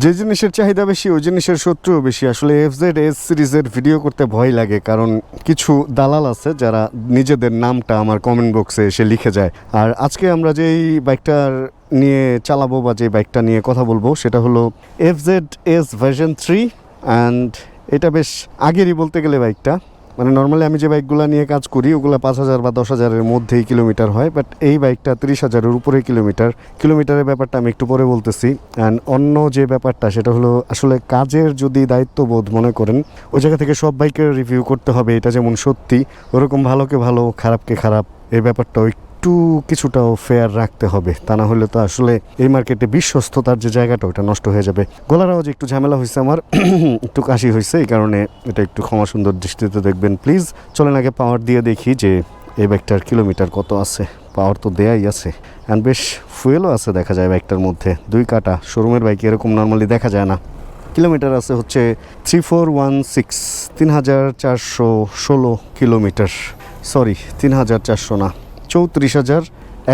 যে জিনিসের চাহিদা বেশি, ওই জিনিসের শত্রুও বেশি। আসলে এফ জেড, এস সিরিজের ভিডিও করতে ভয় লাগে, কারণ কিছু দালাল আছে যারা নিজেদের নামটা আমার কমেন্ট বক্সে এসে লিখে যায়। আর আজকে আমরা যেই বাইকটার নিয়ে চালাবো বা যে বাইকটা নিয়ে কথা বলব, সেটা হলো F Z S version three and এটা বেশ আগেরই বলতে গেলে বাইকটা মানে নর্মালি আমি যে বাইকগুলো নিয়ে কাজ করি, ওগুলো পাঁচ হাজার বা দশ হাজারের মধ্যেই কিলোমিটার হয় বাট এই বাইকটা তিরিশ হাজারের উপরে কিলোমিটার কিলোমিটারের ব্যাপারটা আমি একটু পরে বলতেছি। অ্যান্ড অন্য যে ব্যাপারটা, সেটা হলো আসলে কাজের যদি দায়িত্ববোধ মনে করেন, ওই জায়গা থেকে সব বাইকের রিভিউ করতে হবে, এটা যেমন সত্যি, ওরকম ভালোকে ভালো খারাপকে খারাপ, এই ব্যাপারটা একটু কিছুটাও ফেয়ার রাখতে হবে। তা না হলে তো আসলে এই মার্কেটে বিশ্বস্ততার যে জায়গাটা, ওটা নষ্ট হয়ে যাবে। গলার আওয়াজ একটু ঝামেলা হয়েছে আমার। একটু কাশি হয়েছে এই কারণে এটা একটু ক্ষমা সুন্দর দৃষ্টিতে দেখবেন প্লিজ চলেন আগে পাওয়ার দিয়ে দেখি যে এই ব্যাগটার কিলোমিটার কত আছে। পাওয়ার তো দেয়াই আছে। অ্যান্ড বেশ ফুয়েলও আছে দেখা যায় বাইকটার মধ্যে। দুই কাটা। শোরুমের বাইক এরকম নর্মালি দেখা যায় না। কিলোমিটার আছে হচ্ছে থ্রি ফোর ওয়ান সিক্স তিন হাজার চারশো ষোলো কিলোমিটার সরি তিন হাজার চারশো না। চৌত্রিশ হাজার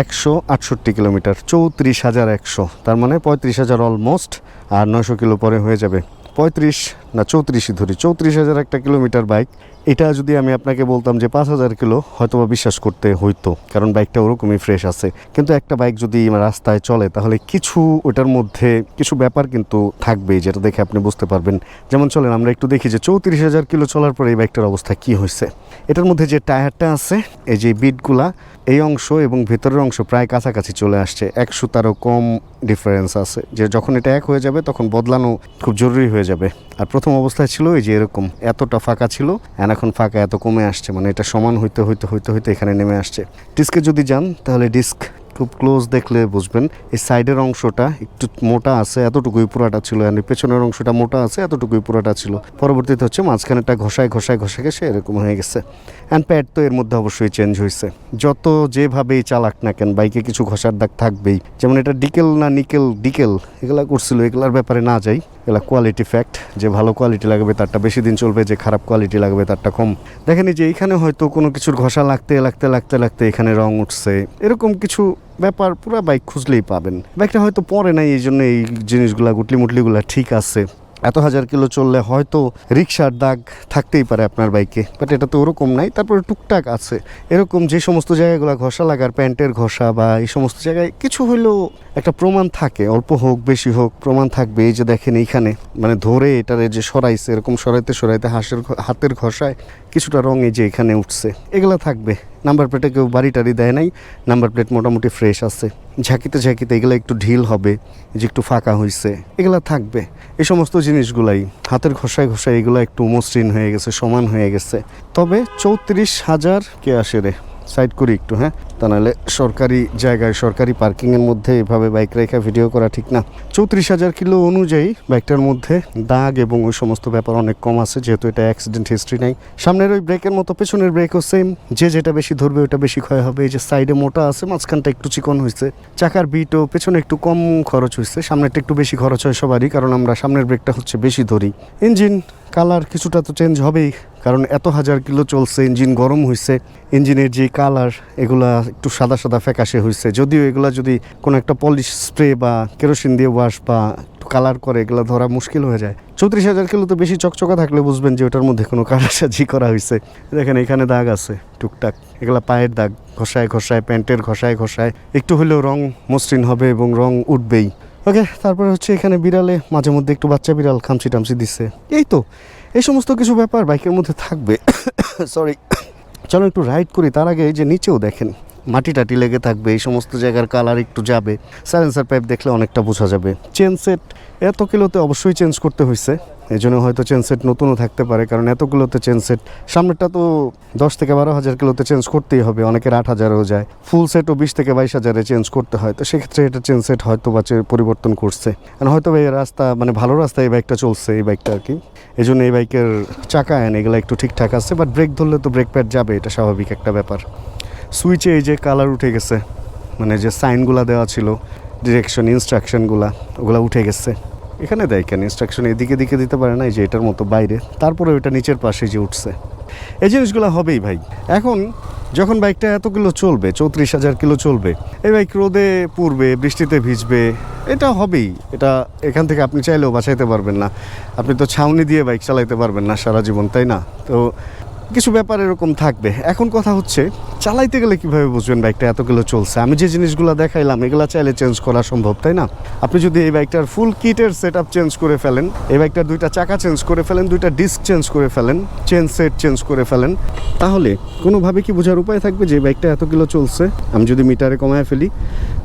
একশো আটষট্টি কিলোমিটার। চৌত্রিশ হাজার একশো, তার মানে পঁয়ত্রিশ হাজার অলমোস্ট আর নয়শো কিলো পরে হয়ে যাবে। পঁয়ত্রিশ না চৌত্রিশই ধরি, চৌত্রিশ হাজার একটা কিলোমিটার বাইক এটা যদি আমি আপনাকে বলতাম যে পাঁচ হাজার কিলো হয়তো বা বিশ্বাস করতে হইতো, কারণ বাইকটা ওরকমই ফ্রেশ আছে। কিন্তু একটা বাইক যদি রাস্তায় চলে, তাহলে কিছু ওটার মধ্যে কিছু ব্যাপার কিন্তু থাকবেই, যেটা দেখে আপনি বুঝতে পারবেন। যেমন চলেন, আমরা একটু দেখি যে চৌত্রিশ হাজার কিলো চলার পরে এই বাইকটার অবস্থা কি হয়েছে। এটার মধ্যে যে টায়ারটা আছে, এই যে বিটগুলা এই অংশ এবং ভেতরের অংশ প্রায় কাছাকাছি চলে আসছে। একশো তারও কম ডিফারেন্স আছে। যে যখন এটা এক হয়ে যাবে, তখন বদলানো খুব জরুরি হয়ে যাবে। আর প্রথম অবস্থায় ছিল এই যে এরকম, এতটা ফাঁকা ছিল। আর এখন ফাঁকা এত কমে আসছে মানে এটা সমান হইতে হইতে হইতে হইতে এখানে নেমে আসছে। ডিস্কে যদি যান, তাহলে ডিস্ক খুব ক্লোজ দেখলে বুঝবেন, এই সাইডের অংশটা একটু মোটা আছে, এতটুকুই পুরাটা ছিল আর পেছনের অংশটা মোটা আছে, এতটুকুই পুরাটা ছিল। পরবর্তীতে হচ্ছে মাঝখানেটা ঘষায় ঘষায় ঘষে গেছে এরকম হয়ে গেছে। অ্যান্ড প্যাড তো এর মধ্যে অবশ্যই চেঞ্জ হয়েছে যত যেভাবেই চালাক না কেন, বাইকে কিছু ঘষার দাগ থাকবেই। যেমন এটা ডিকেল না নিকেল, ডিকেল, এগুলা করছিল, এগুলার ব্যাপারে না যাই। এগুলা কোয়ালিটি ফ্যাক্ট যে ভালো কোয়ালিটি লাগবে তারটা বেশি দিন চলবে, যে খারাপ কোয়ালিটি লাগবে তারটা কম। দেখেন যে এইখানে হয়তো কোনো কিছুর ঘষা লাগতে লাগতে লাগতে লাগতে এখানে রং উঠছে। এরকম কিছু ব্যাপার পুরো বাইক খুঁজলেই পাবেন। বাইকটা হয়তো পরে নাই এই জন্য এই জিনিসগুলা গুটলি মুটলিগুলা ঠিক আছে। এত হাজার কিলো চললে হয়তো রিক্সার দাগ থাকতেই পারে আপনার বাইকে। বাট এটা তো ওরকম নাই, তারপরে টুকটাক আছে। এরকম যে সমস্ত জায়গাগুলো ঘষা লাগার, প্যান্টের ঘষা বা এই সমস্ত জায়গায় কিছু হলেও একটা প্রমাণ থাকে। অল্প হোক, বেশি হোক, প্রমাণ থাকবে। এই যে দেখেন এইখানে মানে ধরে এটারে যে সরাইছে, এরকম সরাইতে সরাইতে হাঁসের হাতের ঘষায় কিছুটা রং এই যে এখানে উঠছে, এগুলো থাকবে। নাম্বার প্লেটে কেউ বাড়ি টাড়ি দেয় নাই, নাম্বার প্লেট মোটামুটি ফ্রেশ আছে। ঝাঁকিতে ঝাঁকিতে এগুলো একটু ঢিল হবে, যে একটু ফাঁকা হয়েছে এগুলো থাকবে। এই সমস্ত জিনিসগুলাই, হাতের ঘষায় ঘষায় এগুলো একটু মসৃণ হয়ে গেছে, সমান হয়ে গেছে। তবে চৌত্রিশ হাজার কে আসে রে? সাইড করি একটু হ্যাঁ? তা নাহলে সরকারি জায়গায়, সরকারি পার্কিংয়ের মধ্যে এভাবে বাইক রেখা ভিডিও করা ঠিক না। চৌত্রিশ হাজার কিলো অনুযায়ী বাইকটার মধ্যে দাগ এবং ওই সমস্ত ব্যাপার অনেক কম আছে, যেহেতু এটা অ্যাক্সিডেন্ট হিস্ট্রি নাই। সামনের ওই ব্রেকের মতো পেছনের ব্রেকও সেম যে যেটা বেশি ধরবে ওটা বেশি ক্ষয় হবে। এই যে সাইডে মোটা আছে, মাঝখানটা একটু চিকন হয়েছে চাকার বিটও পেছনে একটু কম খরচ হয়েছে সামনেরটা একটু বেশি খরচ হয় সবারই, কারণ আমরা সামনের ব্রেকটা হচ্ছে বেশি ধরি। ইঞ্জিন, কালার কিছুটা তো চেঞ্জ হবেই। কারণ এত হাজার কিলো চলছে, ইঞ্জিন গরম হয়েছে ইঞ্জিনের যে কালার, এগুলা একটু সাদা সাদা ফ্যাকাশে হয়েছে যদিও এগুলা যদি কোনো একটা পলিশ স্প্রে বা কেরোসিন দিয়ে ওয়াশ বা কালার করে, এগুলো ধরা মুশকিল হয়ে যায়। চৌত্রিশ হাজার কিলো তো বেশি চকচকা থাকলে বুঝবেন যে ওটার মধ্যে কোনো কারাসাজি করা হয়েছে দেখেন, এখানে দাগ আছে, টুকটাক। এগুলা পায়ের দাগ, ঘষায় ঘষায়, প্যান্টের ঘষায় ঘষায়। একটু হলেও রং মসৃণ হবে এবং রং উঠবেই। ওকে, তারপরে হচ্ছে এখানে বিড়ালে, মাঝে মধ্যে একটু বাচ্চা বিড়াল খামচি টামচি দিচ্ছে এই তো এই সমস্ত কিছু ব্যাপার বাইকের মধ্যে থাকবে। সরি চলো একটু রাইড করি, তার আগে যে নিচেও দেখেন, মাটি টাটি লেগে থাকবে, এই সমস্ত জায়গার কালার একটু যাবে। সাইলেন্সার পাইপ দেখলে অনেকটা বোঝা যাবে। চেন সেট এত কিলোতে অবশ্যই চেঞ্জ করতে হয়েছে এই জন্য হয়তো চেন সেট নতুনও থাকতে পারে, কারণ এতগুলোতে চেন সেট সামনেরটা তো দশ থেকে বারো হাজার কিলোতে চেঞ্জ করতেই হবে, অনেকের আট হাজারেও যায়। ফুল সেটও বিশ থেকে বাইশ হাজারে চেঞ্জ করতে হয়, তো সেক্ষেত্রে এটা চেন সেট হয়তো বা পরিবর্তন করছে। হয়তো এই রাস্তা মানে ভালো রাস্তায় এই বাইকটা চলছে, এই বাইকটা আর কি। এই জন্য এই বাইকের চাকা এন এগুলো একটু ঠিকঠাক আছে বাট ব্রেক ধরলে তো ব্রেক প্যাড যাবে, এটা স্বাভাবিক একটা ব্যাপার। সুইচে এই যে কালার উঠে গেছে মানে যে সাইনগুলা দেওয়া ছিল ডিরেকশন ইনস্ট্রাকশনগুলা ওগুলা উঠে গেছে। এখানে দেয় কেন? ইনস্ট্রাকশন এদিকে দিকে দিতে পারে না, এই যে এটার মতো বাইরে। তারপরে ওইটা নিচের পাশে যে উঠছে। এই জিনিসগুলো হবেই ভাই। এখন যখন বাইকটা এত কিলো চলবে, চৌত্রিশ হাজার কিলো চলবে, এই বাইক রোদে পুড়বে, বৃষ্টিতে ভিজবে, এটা হবেই। এটা এখান থেকে আপনি চাইলেও বাঁচাইতে পারবেন না। আপনি তো ছাউনি দিয়ে বাইক চালাইতে পারবেন না সারা জীবন, তাই না? তো কিছু ব্যাপার এরকম থাকবে। এখন কথা হচ্ছে, চালাইতে গেলে কীভাবে বুঝবেন বাইকটা এতগুলো চলছে? আমি যে জিনিসগুলো দেখাইলাম, এগুলো চাইলে চেঞ্জ করা সম্ভব, তাই না? আপনি যদি এই বাইকটার ফুল কিটের সেট চেঞ্জ করে ফেলেন, এই বাইকটার দুইটা চাকা চেঞ্জ করে ফেলেন, দুইটা ডিস্ক চেঞ্জ করে ফেলেন চেন সেট চেঞ্জ করে ফেলেন, তাহলে কোনোভাবে কি বোঝার উপায় থাকবে যে বাইকটা এতগুলো চলছে? আমি যদি মিটারে কমায় ফেলি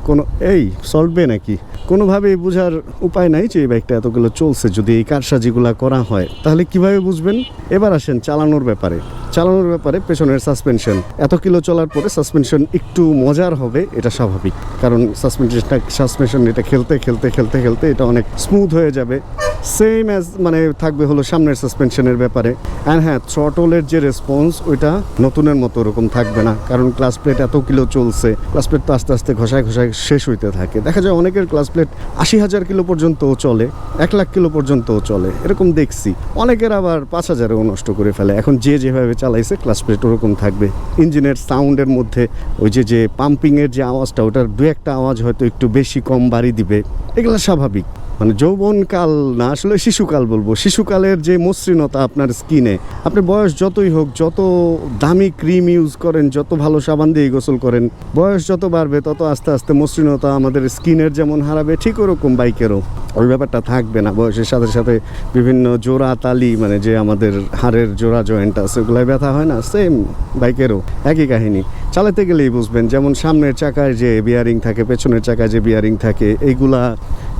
কোনো, এই, চলবে নাকি? কোনোভাবেই বোঝার উপায় নাই যে এই বাইকটা এতগুলো চলছে, যদি এই কারসাজিগুলো করা হয়। তাহলে কীভাবে বুঝবেন? এবার আসেন চালানোর ব্যাপারে। চালানোর ব্যাপারে পেছনের সাসপেনশন। এত কিলো চলার পরে সাসপেনশন একটু মজার হবে, এটা স্বাভাবিক। কারণ সাসপেনশনটা, সাসপেনশন এটা খেলতে খেলতে খেলতে খেলতে এটা অনেক স্মুথ হয়ে যাবে। সেম অ্যাজ মানে থাকবে হলো সামনের সাসপেনশনের ব্যাপারে। অ্যান্ড হ্যাঁ থ্রটলের যে রেসপন্স ওইটা নতুনের মতো ওরকম থাকবে না। কারণ ক্লাস প্লেট এত কিলো চলছে ক্লাস প্লেট তো আস্তে আস্তে ঘষায় ঘষায় শেষ হইতে থাকে। দেখা যায় অনেকের ক্লাস প্লেট আশি হাজার কিলো পর্যন্তও চলে, এক লাখ কিলো পর্যন্তও চলে। এরকম দেখছি। অনেকের আবার পাঁচ হাজারেও নষ্ট করে ফেলে। এখন যে যেভাবে চালাইছে ক্লাস প্লেট ওরকম থাকবে। ইঞ্জিনের সাউন্ডের মধ্যে ওই যে যে পাম্পিংয়ের যে আওয়াজটা, ওটার দু একটা আওয়াজ হয়তো একটু বেশি কম বাড়ি দিবে। এগুলো স্বাভাবিক। মানে যৌবনকাল না, আসলে শিশুকাল বলব। শিশুকালের যে মসৃণতা আপনার স্কিনে, আপনি বয়স যতই হোক, যত দামি ক্রিম ইউজ করেন, যত ভালো সাবান দিয়ে গোসল করেন, বয়স যত বাড়বে, তত আস্তে আস্তে মসৃণতা আমাদের স্কিনের যেমন হারাবে, ঠিক ওরকম বাইকেরও। ওই ব্যাপারটা থাকবে না বয়সের সাথে সাথে বিভিন্ন জোড়া তালি মানে যে আমাদের হাড়ের জোড়া জয়েন্ট আছে ওগুলাই ব্যথা হয় না সেম বাইকেরও, একই কাহিনী। চালাতে গেলেই বুঝবেন, যেমন সামনের চাকায় যে বিয়ারিং থাকে, পেছনের চাকায় যে বিয়ারিং থাকে এইগুলা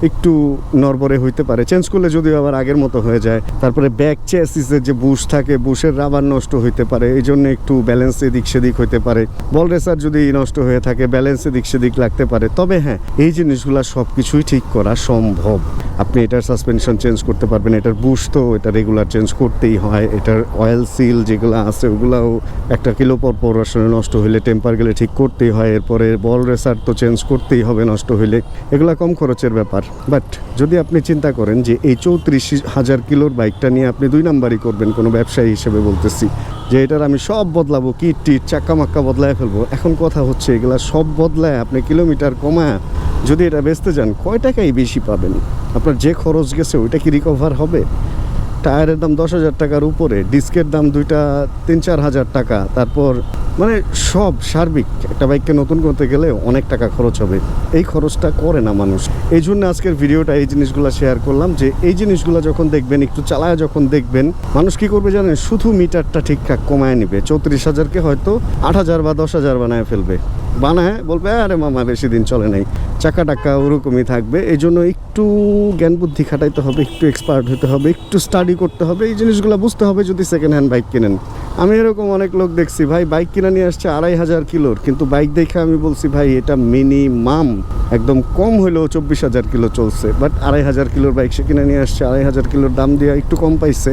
একটু নরবরে হইতে পারে। চেঞ্জ করলে যদিও আবার আগের মতো হয়ে যায়। তারপরে ব্যাক চেসিসের যে বুশ থাকে বুশের রাবার নষ্ট হইতে পারে। এই জন্য একটু ব্যালেন্স এদিক সেদিক হইতে পারে। বল রেসার যদি নষ্ট হয়ে থাকে ব্যালেন্স এদিক সেদিক লাগতে পারে। তবে হ্যাঁ এই জিনিসগুলো সব কিছুই ঠিক করা সম্ভব। আপনি এটার সাসপেনশন চেঞ্জ করতে পারবেন। এটার বুশ তো এটা রেগুলার চেঞ্জ করতেই হয়। এটার অয়েল সিল যেগুলো আছে, ওগুলাও একটা কিলো পর পর আসলে নষ্ট হইলে টেম্পার গেলে ঠিক করতেই হয়। এরপরে বল রেসার তো চেঞ্জ করতেই হবে নষ্ট হইলে। এগুলা কম খরচের ব্যাপার। বাট যদি আপনি চিন্তা করেন যে এই চৌত্রিশ হাজার কিলোর বাইকটা নিয়ে আপনি দুই নাম্বারই করবেন, কোনো ব্যবসায়ী হিসেবে বলতেছি, যে এটার আমি সব বদলাবো, কিট টিট চাক্কা মাক্কা বদলায় ফেলব। এখন কথা হচ্ছে এগুলা সব বদলায় আপনি কিলোমিটার কমায় যদি এটা বেচতে যান, কয় টাকাই বেশি পাবেন? আপনার যে খরচ গেছে, ওইটা কি রিকভার হবে? টায়ারের দাম দশ হাজার টাকার উপরে, ডিস্কের দাম দুইটা তিন চার হাজার টাকা, তারপর মানে সব সার্বিক একটা বাইককে নতুন করতে গেলে অনেক টাকা খরচ হবে। এই খরচটা করে না মানুষ। এই জন্য আজকের ভিডিওটা এই জিনিসগুলো শেয়ার করলাম যে এই জিনিসগুলো যখন দেখবেন, একটু চালায় যখন দেখবেন, মানুষ কি করবে জানেন? শুধু মিটারটা ঠিকঠাক কমায় নিবে। চৌত্রিশ হাজারকে হয়তো আট হাজার বা দশ হাজার বানায় ফেলবে। বানায়, বলবে, আরে মামা, বেশি দিন চলে নাই। চাকা টাকা ওরকমই থাকবে। এই জন্য একটু জ্ঞান বুদ্ধি খাটাইতে হবে, একটু এক্সপার্ট হতে হবে, একটু স্টাডি করতে হবে, এই জিনিসগুলো বুঝতে হবে যদি সেকেন্ড হ্যান্ড বাইক কেনেন। আমি এরকম অনেক লোক দেখছি, ভাই বাইক কিনে নিয়ে আসছে আড়াই হাজার কিলোর, কিন্তু বাইক দেখে আমি বলছি, ভাই, এটা মিনিমাম একদম কম হলেও চব্বিশ হাজার কিলো চলছে। বাট আড়াই হাজার কিলোর বাইক সে কিনে নিয়ে আসছে, আড়াই হাজার কিলোর দাম দিয়ে একটু কম পাইছে।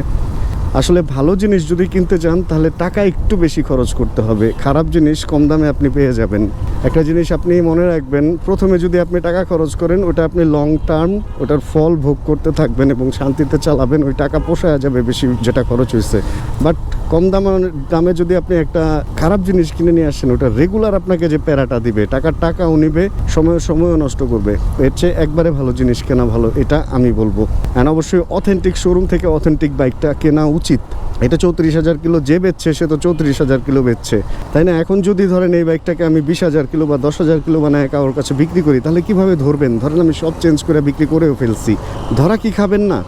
আসলে ভালো জিনিস যদি কিনতে চান, তাহলে টাকা একটু বেশি খরচ করতে হবে। খারাপ জিনিস কম দামে আপনি পেয়ে যাবেন। একটা জিনিস আপনি মনে রাখবেন, প্রথমে যদি আপনি টাকা খরচ করেন, ওটা আপনি লং টার্ম ওটার ফল ভোগ করতে থাকবেন এবং শান্তিতে চালাবেন, ওই টাকা পোষায় যাবে বেশি যেটা খরচ হয়েছে। বাট কম দামে দামে যদি আপনি একটা খারাপ জিনিস কিনে নিয়ে আসেন, ওটা রেগুলার আপনাকে যে প্যারাটা দিবে, টাকার টাকাও নিবে, সময়, সময়ও নষ্ট করবে। এর চেয়ে একবারে ভালো জিনিস কেনা ভালো, এটা আমি বলব। অ্যান্ড অবশ্যই অথেন্টিক শোরুম থেকে অথেন্টিক বাইকটা কেনা উচিত। এটা চৌত্রিশ হাজার কিলো যে বেচছে, সে তো চৌত্রিশ হাজার কিলো বেচছে। তাই না? এখন যদি ধরেন এই বাইকটাকে আমি বিশ হাজার কিলো বা দশ হাজার কিলো বানায় কারোর কাছে বিক্রি করি, তাহলে কীভাবে ধরবেন? ধরেন আমি সব চেঞ্জ করে বিক্রি করেও ফেলছি। ধরা কি খাবেন না?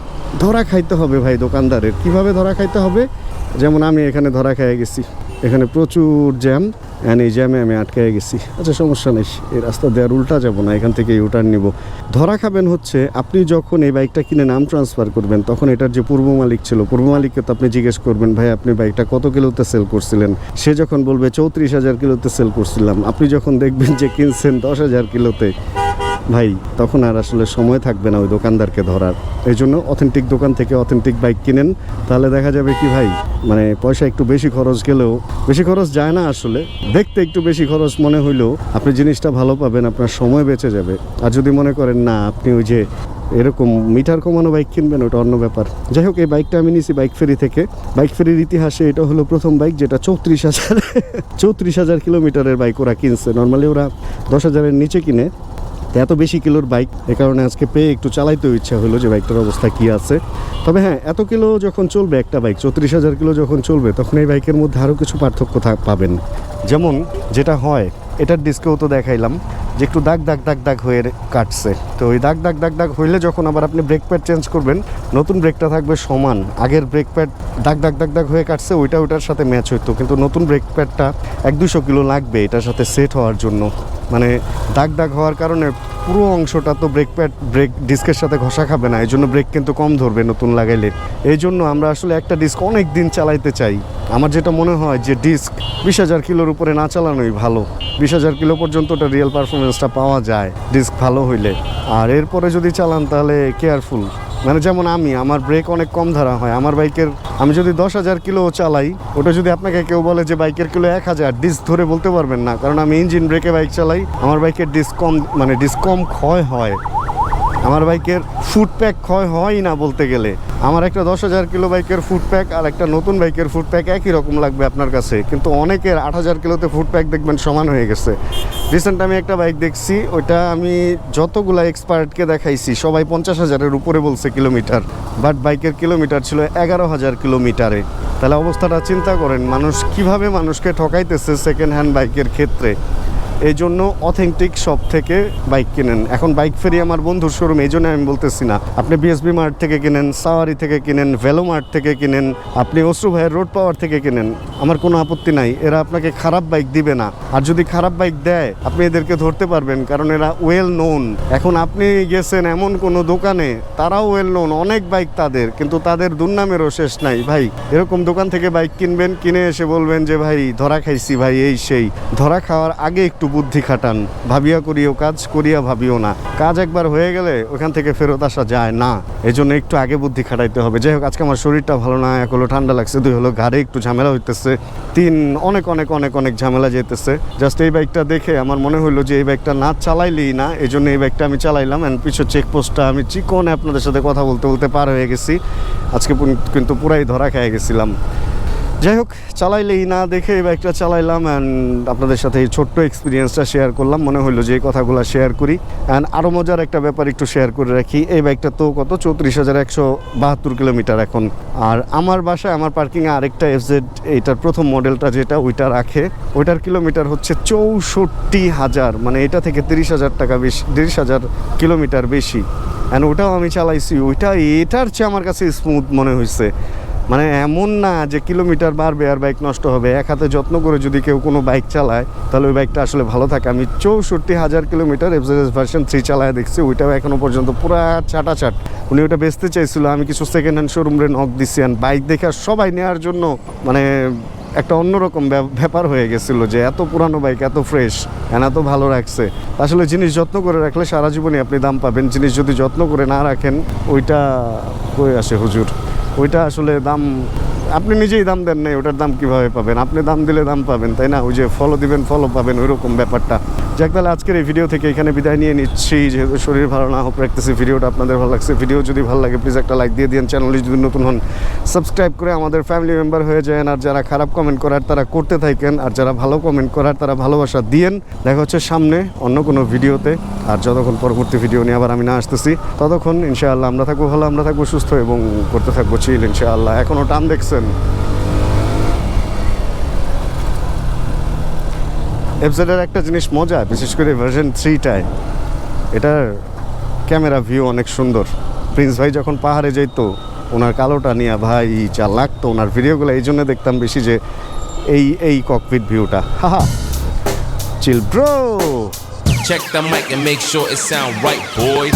ধরা খাইতে হবে ভাই দোকানদারের। কীভাবে ধরা খাইতে হবে? যেমন আমি এখানে ধরা খেয়ে গেছি। এখানে প্রচুর জ্যাম অ্যান্ড এই জ্যামে আমি আটকে গেছি। আচ্ছা সমস্যা নেই। এই রাস্তা দেওয়ার উল্টা যাব না, এখান থেকে ইউটার্ন নিব। ধরা খাবেন হচ্ছে, আপনি যখন এই বাইকটা কিনে নাম ট্রান্সফার করবেন, তখন এটার যে পূর্ব মালিক ছিল, পূর্ব মালিককে তো আপনি জিজ্ঞেস করবেন, ভাই, আপনি বাইকটা কত কিলোতে সেল করছিলেন? সে যখন বলবে, চৌত্রিশ হাজার কিলোতে সেল করছিলাম। আপনি যখন দেখবেন যে কিনছেন দশ হাজার কিলোতে ভাই, তখন আর আসলে সময় থাকবে না ওই দোকানদারকে ধরার। এই জন্য অথেন্টিক দোকান থেকে অথেন্টিক বাইক কিনেন। তাহলে দেখা যাবে কি ভাই মানে পয়সা একটু বেশি খরচ গেলেও, বেশি খরচ যায় না আসলে। দেখতে একটু বেশি খরচ মনে হইলেও, আপনি জিনিসটা ভালো পাবেন, আপনার সময় বেঁচে যাবে। আর যদি মনে করেন, না, আপনি ওই যে এরকম মিটার কমানো বাইক কিনবেন, ওটা অন্য ব্যাপার। যাই হোক, এই বাইকটা আমি নিয়েছি বাইক ফেরি থেকে। বাইক ফেরির ইতিহাসে এটা হলো প্রথম বাইক যেটা চৌত্রিশ হাজার চৌত্রিশ হাজার কিলোমিটারের বাইক ওরা কিনছে। নর্মালি ওরা দশ হাজারের নিচে কিনে। এত বেশি কিলোর বাইক, এ কারণে আজকে পেয়ে একটু চালাইতেও ইচ্ছা হলো যে বাইকটার অবস্থা কি আছে। তবে হ্যাঁ এত কিলো যখন চলবে একটা বাইক, চৌত্রিশ হাজার কিলো যখন চলবে, তখন এই বাইকের মধ্যে আরও কিছু পার্থক্য পাবেন। যেমন যেটা হয়, এটার ডিস্কেও তো দেখাইলাম, যে একটু দাগ দাগ দাগ দাগ হয়ে কাটছে। তো ওই দাগ দাগ দাগ দাগ হইলে যখন আবার আপনি ব্রেক প্যাড চেঞ্জ করবেন, নতুন ব্রেকটা থাকবে সমান। আগের ব্রেক প্যাড দাগ দাগ দাগ দাগ হয়ে কাটছে, ওইটা, ওইটার সাথে ম্যাচ হইতো। কিন্তু নতুন ব্রেক প্যাডটা এক দুশো কিলো লাগবে, এটার সাথে সেট হওয়ার জন্য। মানে দাগ দাগ হওয়ার কারণে পুরো অংশটা তো ব্রেক প্যাড ব্রেক ডিস্কের সাথে ঘষা খাবে না এই জন্য ব্রেক কিন্তু কম ধরবে নতুন লাগাইলে। এই জন্য আমরা আসলে একটা ডিস্ক অনেক দিন চালাইতে চাই। আমার যেটা মনে হয় যে ডিস্ক বিশ হাজার কিলোর উপরে না চালানোই ভালো। বিশ হাজার কিলো পর্যন্ত ওটা রিয়েল পারফরমেন্সটা পাওয়া যায় ডিস্ক ভালো হইলে। আর এরপরে যদি চালান তাহলে কেয়ারফুল মানে যেমন আমি, আমার ব্রেক অনেক কম ধরা হয়। আমার বাইকের আমি যদি দশ হাজার কিলো চালাই, ওটা যদি আপনাকে কেউ বলে যে বাইকের কিলো এক হাজার ডিস্ক ধরে বলতে পারবেন না। কারণ আমি ইঞ্জিন ব্রেকে বাইক চালাই, আমার বাইকের ডিস্ক কম মানে ডিস্ক কম ক্ষয় হয়। আমার বাইকের ফুড প্যাক ক্ষয় হয় না বলতে গেলে। আমার একটা দশ হাজার কিলো বাইকের ফুড প্যাক আর একটা নতুন বাইকের ফুড প্যাক একই রকম লাগবে আপনার কাছে। কিন্তু অনেকের আট হাজার কিলোতে ফুড প্যাক দেখবেন সমান হয়ে গেছে। রিসেন্ট আমি একটা বাইক দেখছি, ওইটা আমি যতগুলা এক্সপার্টকে দেখাইছি, সবাই পঞ্চাশ হাজারের উপরে বলছে কিলোমিটার বাট বাইকের কিলোমিটার ছিল এগারো হাজার কিলোমিটারে তাহলে অবস্থাটা চিন্তা করেন, মানুষ কীভাবে মানুষকে ঠকাইতেছে সেকেন্ড হ্যান্ড বাইকের ক্ষেত্রে? এই জন্য অথেন্টিক শপ থেকে বাইক কিনেন। এখন বাইক ফেরি আমার বন্ধুর শোরুম এই জন্য আমি বলতেছি না। আপনি বিএসবি মার্ট থেকে কিনেন সাওয়ারি থেকে কিনেন ভেলো মার্ট থেকে কিনেন, আপনি অশ্রু ভাইয়ের রোড পাওয়ার থেকে কিনেন। আমার কোনো আপত্তি নাই। এরা আপনাকে খারাপ বাইক দিবে না। আর যদি খারাপ বাইক দেয়, আপনি এদেরকে ধরতে পারবেন, কারণ এরা ওয়েল নোন এখন আপনি গেছেন এমন কোনো দোকানে, তারাও ওয়েল নোন অনেক বাইক তাদের, কিন্তু তাদের দুর্নামেরও শেষ নাই। ভাই, এরকম দোকান থেকে বাইক কিনবেন, কিনে এসে বলবেন যে, ভাই, ধরা খাইছি, ভাই, এই সেই। ধরা খাওয়ার আগে একটু বুদ্ধি খাটান। ভাবিয়া করিও কাজ, করিয়া ভাবিও না। কাজ একবার হয়ে গেলে ওখান থেকে ফেরত আসা যায় না। এই জন্য একটু আগে বুদ্ধি খাটাইতে হবে। যাই হোক, আজকে আমার শরীরটা ভালো না, এক হলো ঠান্ডা লাগছে, দুই হলো ঘাড়ে একটু ঝামেলা হইতেছে। তিন অনেক অনেক অনেক অনেক ঝামেলা যেতেছে। জাস্ট এই বাইকটা দেখে আমার মনে হলো যে এই বাইকটা না চালাইলেই না এই জন্য এই বাইকটা আমি চালাইলাম অ্যান্ড পিছু চেকপোস্টটা আমি চিকনে আপনাদের সাথে কথা বলতে বলতে পার হয়ে গেছি। আজকে কিন্তু পুরাই ধরা খেয়ে গেছিলাম। যাই হোক, চালাইলেই না দেখে বাইকটা চালাইলাম অ্যান্ড আপনাদের সাথে এই ছোট্ট এক্সপিরিয়েন্সটা শেয়ার করলাম। মনে হলো যে কথাগুলো শেয়ার করি। অ্যান্ড আরও মজার একটা ব্যাপার একটু শেয়ার করে রাখি। এই বাইকটা তো কত? চৌত্রিশ হাজার একশো বাহাত্তর কিলোমিটার এখন। আর আমার বাসায়, আমার পার্কিংয়ে আরেকটা এফজেড এইটার প্রথম মডেলটা যেটা ওইটা রাখে। ওইটার কিলোমিটার হচ্ছে চৌষট্টি হাজার। মানে এটা থেকে তিরিশ হাজার টাকা বেশি, তিরিশ হাজার কিলোমিটার বেশি। অ্যান্ড ওটাও আমি চালাইছি। ওইটা, এটার চেয়ে আমার কাছে স্মুথ মনে হয়েছে মানে এমন না যে কিলোমিটার বাড়বে আর বাইক নষ্ট হবে, এক হাতে যত্ন করে যদি কেউ কোনো বাইক চালায়, তাহলে ওই বাইকটা আসলে ভালো থাকে। আমি চৌষট্টি হাজার কিলোমিটার এফজেডএস ভার্সন থ্রি চালায় দেখছি, ওইটাও এখনও পর্যন্ত পুরা চাটাচাট উনি ওটা বেচতে চাইছিল, আমি কিছু সেকেন্ড হ্যান্ড শোরুমে নক আর বাইক দেখে সবাই নেওয়ার জন্য মানে একটা অন্যরকম ব্যাপ- ব্যাপার হয়ে গেছিল যে এত পুরানো বাইক এত ফ্রেশ এত ভালো রাখছে। আসলে জিনিস যত্ন করে রাখলে সারা জীবনই আপনি দাম পাবেন, জিনিস যদি যত্ন করে না রাখেন, ওইটা হয়ে আসে হুজুর? ওইটা আসলে দাম আপনি নিজেই দাম দেন নাই, ওটার দাম কীভাবে পাবেন? আপনি দাম দিলে দাম পাবেন, তাই না? ওই যে ফলো দিবেন ফলো পাবেন ওই রকম ব্যাপারটা। যাক তাহলে আজকের এই ভিডিও থেকে এখানে বিদায় নিয়ে নিচ্ছি। যেহেতু শরীর ভালো না হোক রাখতেছি ভিডিওটা আপনাদের ভালো লাগছে ভিডিও যদি ভালো লাগে প্লিজ একটা লাইক দিয়ে দিন চ্যানেলে যদি নতুন হন সাবস্ক্রাইব করে আমাদের ফ্যামিলি মেম্বার হয়ে যান আর যারা খারাপ কমেন্ট করার, তারা করতে থাকেন। আর যারা ভালো কমেন্ট করার, তারা ভালোবাসা দিয়েন। দেখা হচ্ছে সামনে অন্য কোনো ভিডিওতে আর যতক্ষণ পরবর্তী ভিডিও নিয়ে আবার আমি না আসতেছি, ততক্ষণ ইনশাআল্লাহ আমরা থাকব ভালো, আমরা থাকব সুস্থ এবং করতে থাকব চিল ইনশাআল্লাহ। এখনও টান দেখছেন এফজেডের একটা জিনিস মজা বিশেষ করে ভার্সন থ্রিটায় এটার ক্যামেরা ভিউ অনেক সুন্দর। প্রিন্স ভাই যখন পাহাড়ে যেত ওনার কালোটা নিয়ে ভাই যা লাগতো ওনার ভিডিওগুলো এই জন্য দেখতাম বেশি যে এই এই ককপিট ভিউটা হাহা। Chill bro Check the mic and make sure it sound right, boys.